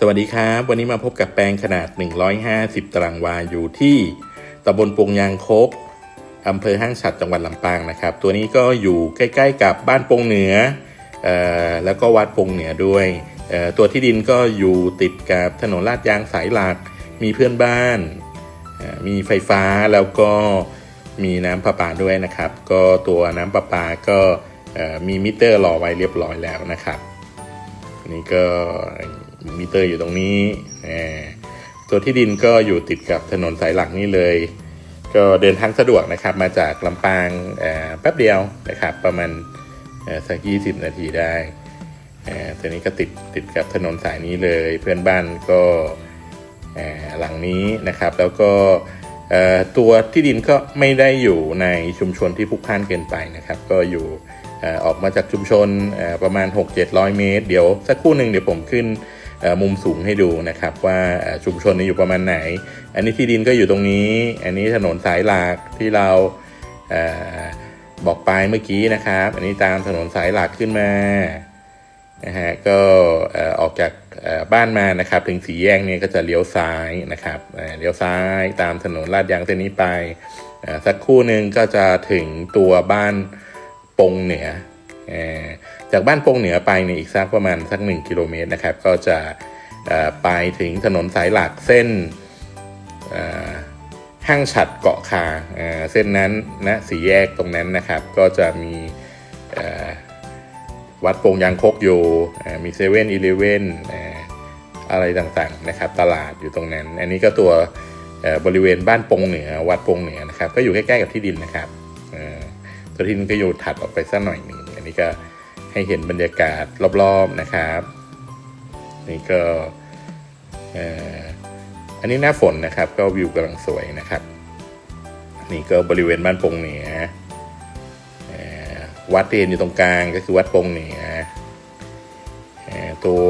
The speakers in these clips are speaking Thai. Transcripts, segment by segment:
สวัสดีครับ วันนี้มาพบกับแปลงขนาด 150 ตารางวาอยู่ที่ตำบลปงยางคกอำเภอห้างฉัดจังหวัดลำปางนะครับ ตัวนี้ก็อยู่ใกล้ๆกับบ้านปงเหนือออแล้วก็วัดปงเหนือด้วยตัวที่ดินก็อยู่ติดกับถนนลาดยางสายหลัก มีเพื่อนบ้าน มีไฟฟ้าแล้วก็มีน้ำประปาด้วยนะครับ ก็ตัวน้ำประปาก็มีมิเตอร์รอไว้เรียบร้อยแล้วนะครับ นนี้ก็มิเตอร์อยู่ตรงนี้ตัวที่ดินก็อยู่ติดกับถนนสายหลักนี่เลย ก็เดินทางสะดวกนะครับ มาจากลำปางแป๊บเดียวนะครับ ประมาณสักยี่สิบนาทีได้ตัวนี้ก็ติดติดกับถนนสายนี้เลย เพื่อนบ้านก็หลังนี้นะครับ แล้วก็ตัวที่ดินก็ไม่ได้อยู่ในชุมชนที่พลุกพล่านเกินไปนะครับ ก็อยู่ ออกมาจากชุมชนประมาณ 6-700 เมตร เดี๋ยวสักครู่หนึ่งเดี๋ยวผมขึ้นมุมสูงให้ดูนะครับว่าชุมชนนี้อยู่ประมาณไหน อันนี้ที่ดินก็อยู่ตรงนี้ อันนี้ถนนสายหลักที่เราเออบอกไปเมื่อกี้นะครับ อันนี้ตามถนนสายหลักขึ้นมานะฮะก็ออกจากบ้านมานะครับ ถึงสีแยกเนี่ยก็จะเลี้ยวซ้ายนะครับเลี้ยวซ้ายตามถนนลาดยางเส้นนี้ไปสักครู่หนึ่งก็จะถึงตัวบ้าน ปงเหนือจากบ้านปงเหนือไปเนี่ยอีกสักประมาณสักหนึ่งกิโลเมตรนะครับ ก็จะไปถึงถนนสายหลักเส้นห้างฉัดเกาะคาเส้นนั้นนะสีแยกตรงนั้นนะครับ ก็จะมีวัดปงยางคกอยู่มีเซเว่นอีเลเว่นอะไรต่างๆนะครับ ตลาดอยู่ตรงนั้น อันนี้ก็ตัวบริเวณบ้านปงเหนือวัดปงเหนือนะครับ ก็อยู่ใกล้ๆกับที่ดินนะครับ เอ่อตัวที่นี่ก็อยู่ถัดออกไปสักหน่อยหนึ่งอันนี้ก็ให้เห็นบรรยากาศรอบๆนะครับ นี่ก็ออันนี้หน้าฝนนะครับก็วิวกำลังสวยนะครับ นี่ก็บริเวณบ้านปงเหนือวัดเตียนอยู่ตรงกลางก็คือวัดปงเหนือตัว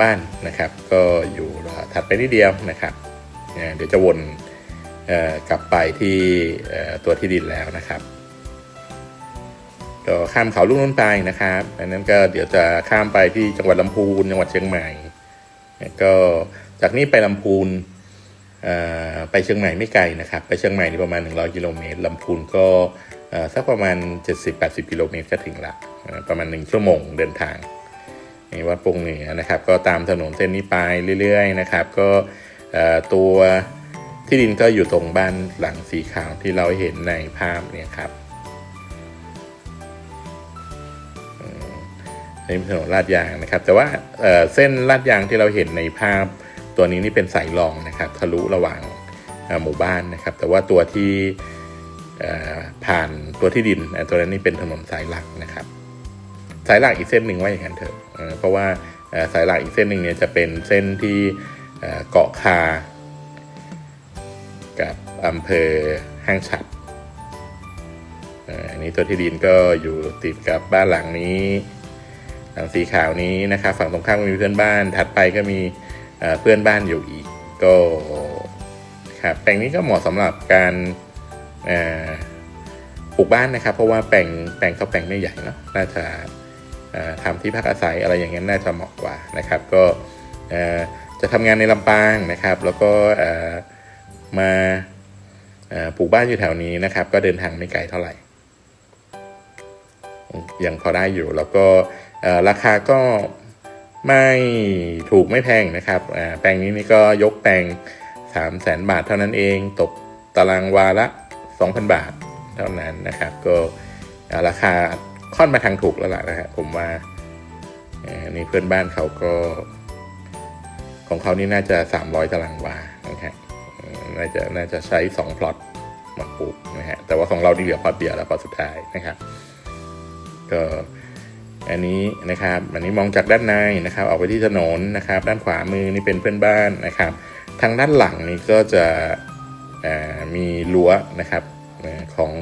บ้านนะครับ ก็อยู่ถัดไปนิดเดียวนะครับ เดี๋ยวจะวนกลับไปที่ตัวที่ดินแล้วนะครับ ก็ข้ามเขาลูกน้นไปนะครับ อันนั้นก็เดี๋ยวจะข้ามไปที่จังหวัดลำพูนจังหวัดเชียงใหม่ ก็จากนี้ไปลำพูนไปเชียงใหม่ไม่ไกลนะครับ ไปเชียงใหม่นี่ประมาณ 100 กิโลเมตรลำพูนก็สักประมาณ 70-80 กิโลเมตรก็ถึงละประมาณ 1 ชั่วโมงเดินทางนี่วัดปงเหนือนะครับ ก็ตามถนนเส้นนี้ไปเรื่อยๆนะครับ ก็ตัวที่ดินก็อยู่ตรงบ้านหลังสีขาวที่เราเห็นในภาพเนี่ยครับ นี่เป็นถนนลาดยางนะครับ แต่ว่าเเส้นลาดยางที่เราเห็นในภาพตัวนี้นี่เป็นสายรองนะครับ ทะลุระหว่างหมู่บ้านนะครับ แต่ว่าตัวที่ผ่านตัวที่ดินตัวนั้นนี่เป็นถนนสายหลักนะครับ สายหลักอีกเส้นหนึ่งว่าอย่างนั้นเถอะเพราะว่าสายหลักอีกเส้นหนึ่งเนี่ยจะเป็นเส้นที่เกาะคา กับอำเภอห้างฉัดอันนี้ตัวที่ดินก็อยู่ติดกับบ้านหลังนี้ สีขาวนี้นะครับฝั่งตรงข้ามก็มีเพื่อนบ้าน ถัดไปก็มีเพื่อนบ้านอยู่อีกก็ครับแปลงนี้ก็เหมาะสำหรับการปลูกบ้านนะครับ เพราะว่าแปลงแปลงเขาแปลงไม่ใหญ่เนาะน่าจะเอ่อทำที่พักอาศัยอะไรอย่างเงี้ยน่าจะเหมาะกว่านะครับ ก็จะทำงานในลำปางนะครับ แล้วก็มาปลูกบ้านอยู่แถวนี้นะครับ ก็เดินทางไม่ไกลเท่าไหร่ยังพอได้อยู่แล้วก็ ราคาก็ไม่ถูกไม่แพงนะครับ แปลงนี้นี่ก็ยกแปลง 3 0 0แสนบาทเท่านั้นเอง ตกตารางวาละ 2,000 บาทเท่านั้นนะครับ ก็ราคาค่อนมาทางถูกแล้วล่ะนะครับผมว่านี่เพื่อนบ้านเขาก็ ของเขานี่น่าจะ 300 ตารางวานะครับน่าจะน่าจะใช้สองพลอตมาปลูกนะฮะแต่ว่าของเราที่เหลือพลอตเดียวแล้วพอสุดท้ายนะครับ ก็ อันนี้นะครับ อันนี้มองจากด้านในนะครับ ออกไปที่ถนนนะครับ ด้านขวามือนี่เป็นเพื่อนบ้านนะครับ ทางด้านหลังนี่ก็จะมีรั้วนะครับของ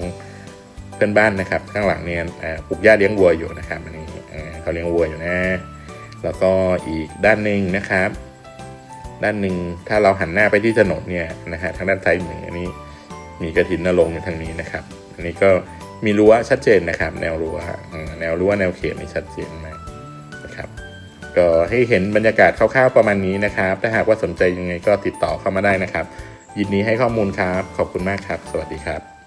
เพื่อนบ้านนะครับ ข้างหลังเนี่ยปลูกหญ้าเลี้ยงวัวอยู่นะครับ อันนี้เขาเลี้ยงวัวอยู่นะ แล้วก็อีกด้านหนึ่งนะครับ ด้านหนึ่งถ้าเราหันหน้าไปที่ถนนเนี่ยนะฮะทางด้านซ้ายมืออันนี้มีกระถินนรงอยู่ทางนี้นะครับ อันนี้ก็ มีรั้วชัดเจนนะครับ แนวรั้วแนวรั้วแนวเขตนี่ชัดเจนมากนะครับ ก็ให้เห็นบรรยากาศคร่าวๆประมาณนี้นะครับ ถ้าหากว่าสนใจยังไงก็ติดต่อเข้ามาได้นะครับ ยินดีให้ข้อมูลครับ ขอบคุณมากครับ สวัสดีครับ